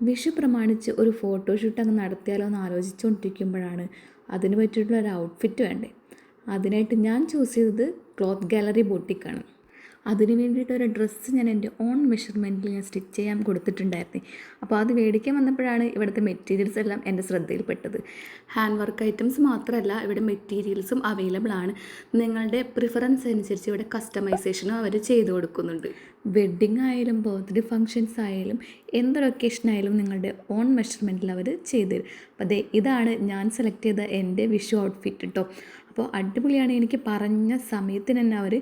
വിഷു പ്രമാണിച്ച് ഒരു ഫോട്ടോഷൂട്ട് അങ്ങ് നടത്തിയാലോ എന്ന് ആലോചിച്ചുകൊണ്ടിരിക്കുമ്പോഴാണ് അതിന് പറ്റിയിട്ടുള്ള ഒരു ഔട്ട്ഫിറ്റ് വേണ്ടേ. അതിനായിട്ട് ഞാൻ ചൂസ് ചെയ്തത് ക്ലോത്ത് ഗാലറി ബൊട്ടിക്കാണ് അതിന് വേണ്ടിയിട്ട് ഒരു ഡ്രസ്സ് ഞാൻ എന്റെ ഓൺ മെഷർമെന്റിൽ ഞാൻ സ്റ്റിച്ച് ചെയ്യാൻ കൊടുത്തിട്ടുണ്ടായിരുന്നു. അപ്പോൾ അത് മേടിക്കാൻ വന്നപ്പോഴാണ് ഇവിടുത്തെ മെറ്റീരിയൽസ് എല്ലാം എന്റെ ശ്രദ്ധയിൽപ്പെട്ടത്. ഹാൻഡ് വർക്ക് ഐറ്റംസ് മാത്രമല്ല ഇവിടെ മെറ്റീരിയൽസും അവൈലബിൾ ആണ്. നിങ്ങളുടെ പ്രിഫറൻസ് അനുസരിച്ച് ഇവിടെ കസ്റ്റമൈസേഷനും അവർ ചെയ്തു കൊടുക്കുന്നുണ്ട്. വെഡ്ഡിങ് ആയാലും ബർത്ത്ഡേ ഫങ്ഷൻസ് ആയാലും എന്തൊരു ഒക്കേഷൻ ആയാലും നിങ്ങളുടെ ഓൺ മെഷർമെന്റിൽ അവർ ചെയ്തു തരും. അപ്പോൾ അതെ ഇതാണ് ഞാൻ സെലക്ട് ചെയ്ത എന്റെ വിഷു ഔട്ട്ഫിറ്റ് കേട്ടോ അപ്പോൾ അടിപൊളിയാണ്. എനിക്ക് പറഞ്ഞ സമയത്തിന് തന്നെ അവർ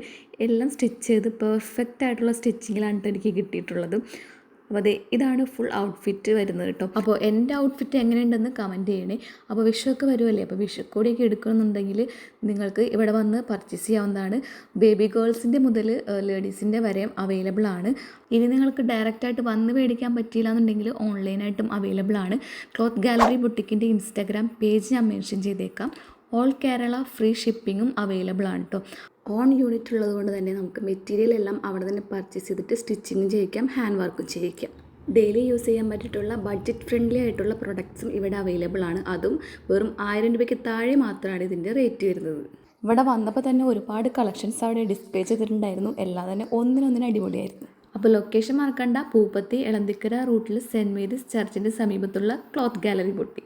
എല്ലാം സ്റ്റിച്ച് ചെയ്ത് പെർഫെക്റ്റ് ആയിട്ടുള്ള സ്റ്റിച്ചിങ്ങിലാണ് എനിക്ക് കിട്ടിയിട്ടുള്ളത്. അപ്പോൾ അതെ ഇതാണ് ഫുൾ ഔട്ട്ഫിറ്റ് വരുന്നത് കേട്ടോ അപ്പോൾ എന്റെ ഔട്ട്ഫിറ്റ് എങ്ങനെയുണ്ടെന്ന് കമന്റ് ചെയ്യണേ. അപ്പോൾ വിഷുവൊക്കെ വരുമല്ലേ അപ്പോൾ വിഷുക്കോടിയൊക്കെ എടുക്കണമെന്നുണ്ടെങ്കിൽ നിങ്ങൾക്ക് ഇവിടെ വന്ന് പർച്ചേസ് ചെയ്യാവുന്നതാണ്. ബേബി ഗേൾസിന്റെ മുതൽ ലേഡീസിന്റെ വരെയും അവൈലബിൾ ആണ്. ഇനി നിങ്ങൾക്ക് ഡയറക്റ്റായിട്ട് വന്ന് മേടിക്കാൻ പറ്റിയില്ല എന്നുണ്ടെങ്കിൽ ഓൺലൈനായിട്ടും അവൈലബിൾ ആണ്. ക്ലോത്ത് ഗാലറി ബുട്ടിക്കിന്റെ ഇൻസ്റ്റാഗ്രാം പേജ് ഞാൻ മെൻഷൻ ചെയ്തേക്കാം. ഓൾ കേരള ഫ്രീ ഷിപ്പിങ്ങും അവൈലബിൾ ആണ് കേട്ടോ ഓൺ യൂണിറ്റ് ഉള്ളതുകൊണ്ട് തന്നെ നമുക്ക് മെറ്റീരിയൽ എല്ലാം അവിടെ തന്നെ പർച്ചേസ് ചെയ്തിട്ട് സ്റ്റിച്ചിങ് ചെയ്യിക്കാം ഹാൻഡ് വർക്കും ചെയ്യിക്കാം. ഡെയിലി യൂസ് ചെയ്യാൻ പറ്റിയിട്ടുള്ള ബഡ്ജറ്റ് ഫ്രണ്ട്ലി ആയിട്ടുള്ള പ്രൊഡക്ട്സും ഇവിടെ അവൈലബിൾ ആണ്. അതും വെറും ആയിരം രൂപയ്ക്ക് താഴെ മാത്രമാണ് ഇതിന്റെ റേറ്റ് വരുന്നത്. ഇവിടെ വന്നപ്പോൾ തന്നെ ഒരുപാട് കളക്ഷൻസ് അവിടെ ഡിസ്പ്ലേ ചെയ്തിട്ടുണ്ടായിരുന്നു. എല്ലാം തന്നെ ഒന്നിനൊന്നിന് അടിപൊളിയായിരുന്നു. അപ്പോൾ ലൊക്കേഷൻ മറക്കണ്ട. പൂപ്പത്തി എളന്തിക്കര റൂട്ടിൽ സെന്റ് മേരീസ് ചർച്ചിന്റെ സമീപത്തുള്ള ക്ലോത്ത് ഗാലറി പൊട്ടി.